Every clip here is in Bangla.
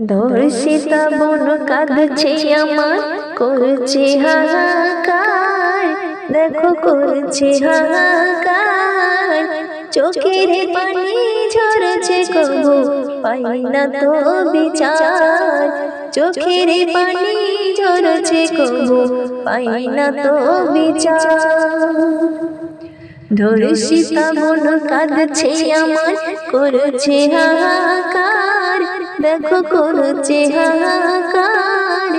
ধর্ষিতা বোন কাঁদছে আমার, করছে হাহাকার। দেখো, করছে হাহাকার। চোখের পানি ঝরছে কবু, পাই না তো বিচার। চোখের পানি ঝরছে কবু, পাই না তো বিচার। ধর্ষিতা বোন কাঁদছে আমার, করছে হাহাকার। দেখো করছে হাহাকার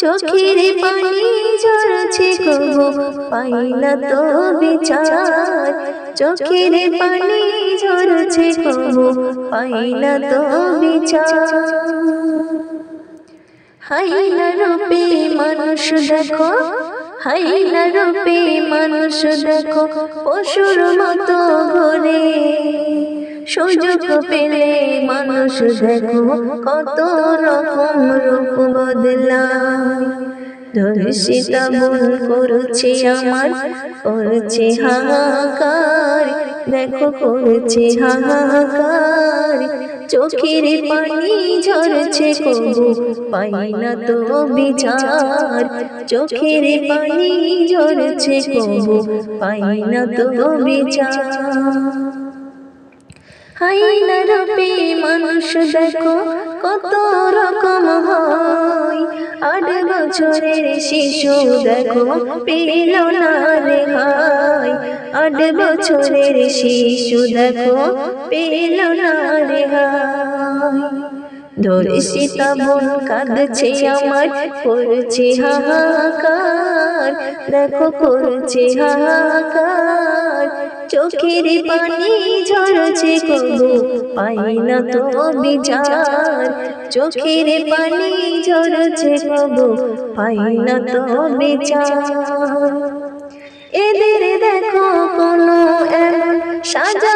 চোখের পানি ঝরছে কবু পাই না তো বিচার, চোখের পানি ঝরছে কবু পাই না তো বিচার। হাইনা রূপে মানুষ দেখো হাইনা রূপে মানুষ দেখো। পশুর মতো সুযোগ পেলে মানুষ দেখো কত রকম রূপ বদলায়। ধর্ষিতা মন করছে আমার, করছে হাহাকার। দেখো, করছে হাহাকার। চোখের পানি ঝরছে কবু, পাই না তো বিচার। চোখের পানি ঝরছে কবু, পাই না তো বিচার। হাইনা রূপে মানুষ দেখো কত রকম হয়। আট বছরের শিশু দেখো, পেল না রে হাই আট বছরের শিশু দেখো, পেল না রে হাই ধর্ষিতা বোন কাঁদছে আমার করছে হাহাকার। দেখো করছে হাহাকার চোখের পানি ঝরছে কবু পাই না তো বিচার চোখের পানি ঝরছে কবু পাই না তো বিচার এদের দেখো কোনো এমন সাজা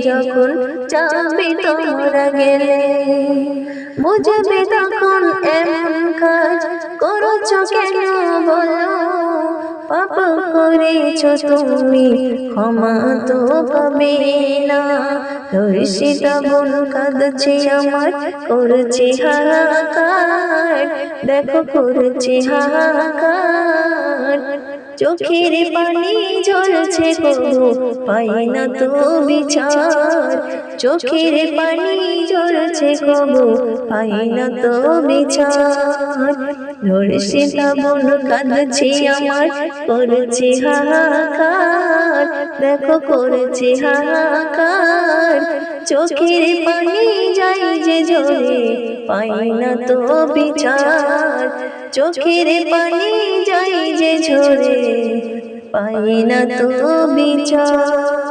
যখন যাবে তোমরা গেলে, বুঝবে তখন এমন কাজ করছ কেন বলো? পাপ করেছ তুমি, ক্ষমা তো পাবে না। ধর্ষিতা বোন কাঁদছে আমার, করছে হাহাকার। দেখো, করছে হাহাকার। চোখের পানি ঝরছে কবু পাই না তো বিচার। চোখের পানি ঝরছে কবু পাই না তো বিচার। ধর্ষিতা বোন কাঁদছে আমার করছে হাহাকার। দেখো করছে হাহাকার। চোখের পানি যাই যে জোরে পাই না তো বিচার। চোখের পানি যে ঝরে পাই না তো বিচার।